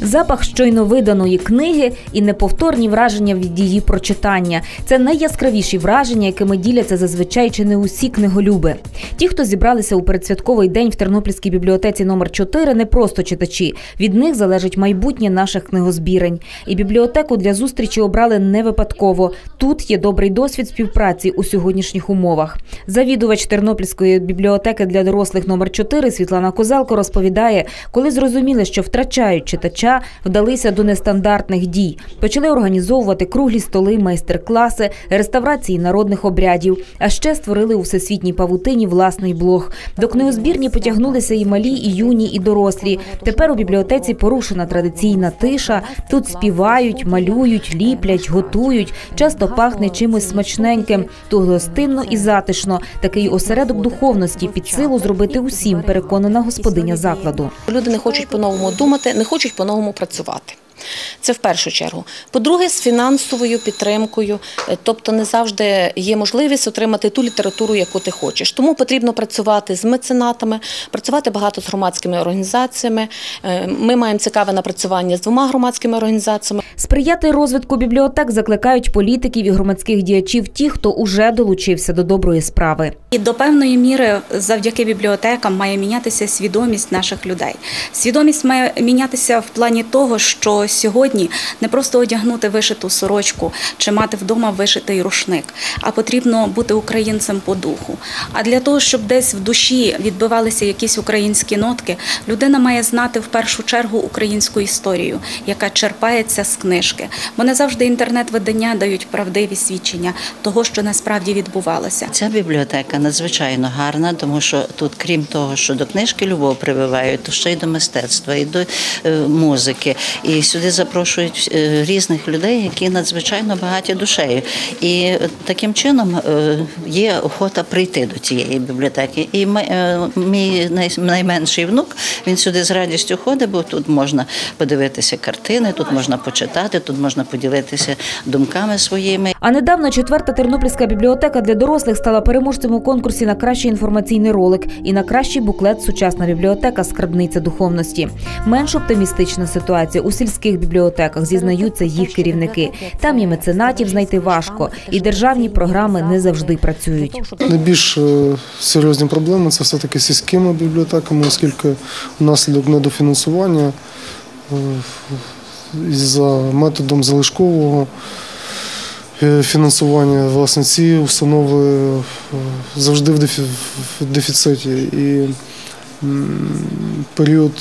Запах щойно виданої книги і неповторні враження від її прочитання. Це найяскравіші враження, якими діляться зазвичай чи не усі книголюби. Ті, хто зібралися у передсвятковий день в Тернопільській бібліотеці номер 4 не просто читачі. Від них залежить майбутнє наших книгозбірень. І бібліотеку для зустрічі обрали не випадково. Тут є добрий досвід співпраці у сьогоднішніх умовах. Завідувач Тернопільської бібліотеки для дорослих номер 4 Світлана Козелко розповідає, коли зрозуміли, що втрачають читача, вдалися до нестандартних дій. Почали організовувати круглі столи, майстер-класи, реставрації народних обрядів. А ще створили у всесвітній павутині власний блог. До книгозбірні потягнулися і малі, і юні, і дорослі. Тепер у бібліотеці порушена традиційна тиша. Тут співають, малюють, ліплять, готують. Часто пахне чимось смачненьким. Тут гостинно і затишно. Такий осередок духовності під силу зробити усім, переконана господиня закладу. Люди не хочуть по-новому думати, не хочуть по-новому працювати. Це в першу чергу. По-друге, з фінансовою підтримкою, Е, тобто не завжди є можливість отримати ту літературу, яку ти хочеш. Тому потрібно працювати з меценатами, працювати багато з громадськими організаціями. Е, Ми маємо цікаве напрацювання з двома громадськими організаціями. Сприяти розвитку бібліотек закликають політиків і громадських діячів ті, хто уже долучився до доброї справи. І до певної міри завдяки бібліотекам має мінятися свідомість наших людей. Свідомість має мінятися в плані того, що сьогодні не просто одягнути вишиту сорочку чи мати вдома вишитий рушник, а потрібно бути українцем по духу. А для того, щоб десь в душі відбивалися якісь українські нотки, людина має знати в першу чергу українську історію, яка черпається з книжки. Бо не завжди інтернет-видання дають правдиві свідчення того, що насправді відбувалося. Ця бібліотека надзвичайно гарна, тому що тут, крім того, що до книжки любов прививають, то ще й до мистецтва, і до е, музики. І сюди запрошують е, різних людей, які надзвичайно багаті душею. І таким чином е, є охота прийти до цієї бібліотеки. І е, мій найменший внук він сюди з радістю ходить, бо тут можна подивитися картини, тут можна почитати, тут можна поділитися думками своїми. А недавно четверта тернопільська бібліотека для дорослих стала переможцем у конкурсі на кращий інформаційний ролик і на кращий буклет Сучасна бібліотека Скарбниця духовності. Менш оптимістична ситуація у сільських бібліотеках зізнаються їх керівники. Там і меценатів знайти важко, і державні програми не завжди працюють. Найбільш е, серйозні проблеми це все-таки з сільськими бібліотеками, оскільки внаслідок недофінансування е, за методом залишкового е, фінансування власне ці установи завжди в дефіциті. І період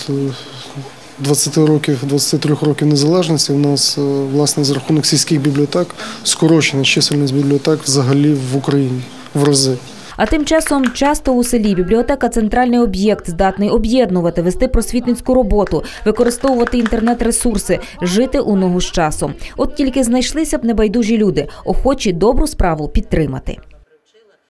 20 років, 23 років незалежності у нас е, власне за рахунок сільських бібліотек скорочена чисельність бібліотек взагалі в Україні в рази. А тим часом часто у селі бібліотека центральний об'єкт, здатний об'єднувати, вести просвітницьку роботу, використовувати інтернет-ресурси, жити у ногу з часом. От тільки знайшлися б небайдужі люди, охочі добру справу підтримати.